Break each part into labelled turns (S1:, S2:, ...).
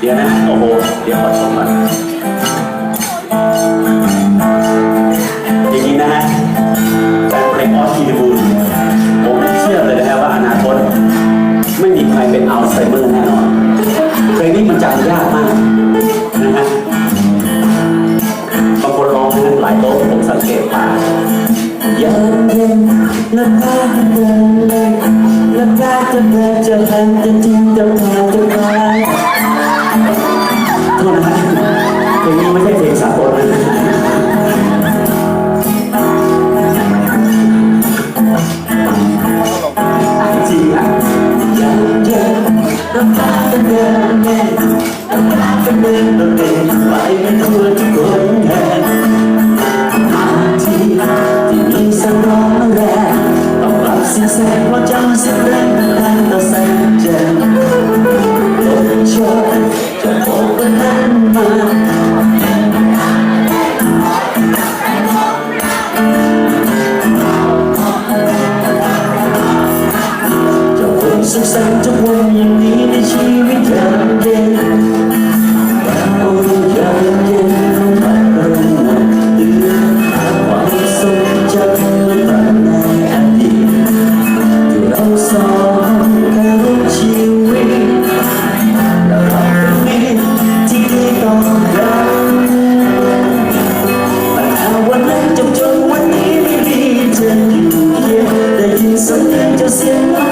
S1: เดี๋ยวนะโอ้โห เดี๋ยวขอชมกัน สังสรรค์ทุกวันอย่างนี้ในชีวิตยามเย็นมาโอ้ยามเย็นเราเราตื่นหาความทจำและในอดีตเราสองกันชีวิตและเราไม่ที่เคยต้องรัแต่วันนั้จบจวันนี้ไม่มีเธออยู่เคียงได้ยินสัญญาณจะสียง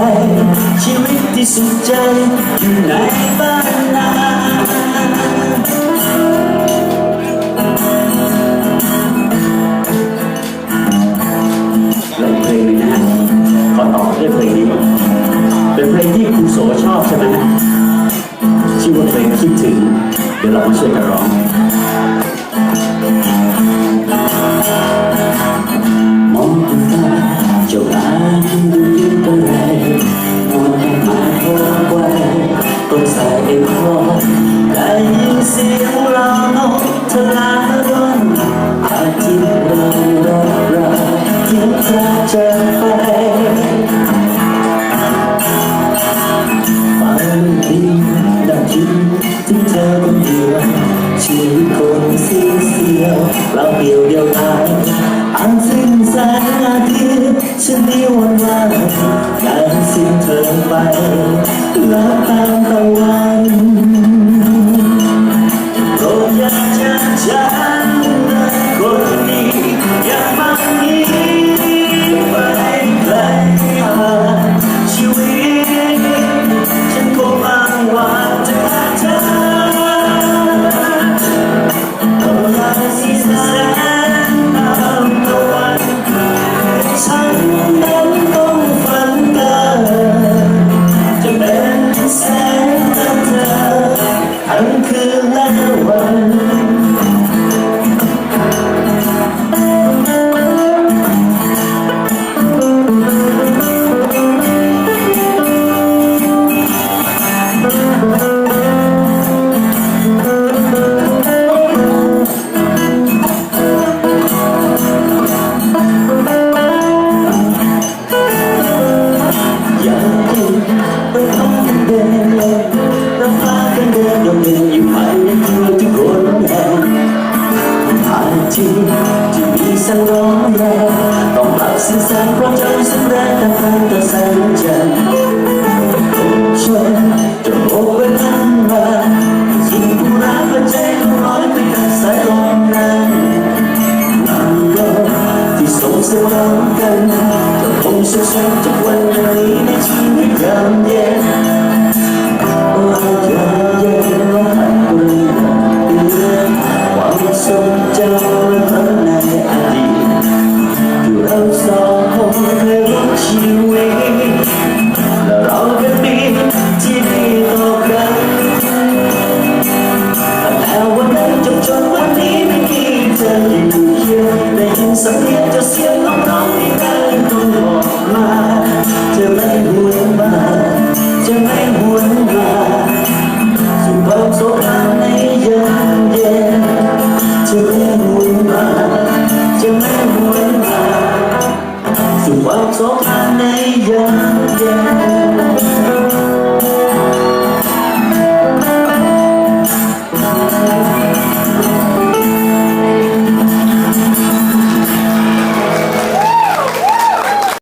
S1: tonight. She really suggests tonight. ชีวิตคนสิ้นเสียวเราเดียวเดียวดายอันสิ้นแสงาทิฉันนี้วัานการสิ้นเธอไปรักตามตะวัน ฉันทุกวันไหนในชีวิตยามเย็นโอ้ามเย็นร้องห้คนเดียความทรงจำเรื่องในอดีตที่เราสองคนเคยรักชีวิตและเราก็ดีที่ดีต่อกันแต่วันนั้นจนวันนี้ไม่กี่เธอยู่เคียงได้ยินสำเนียจะเสีย 我作还没怨言。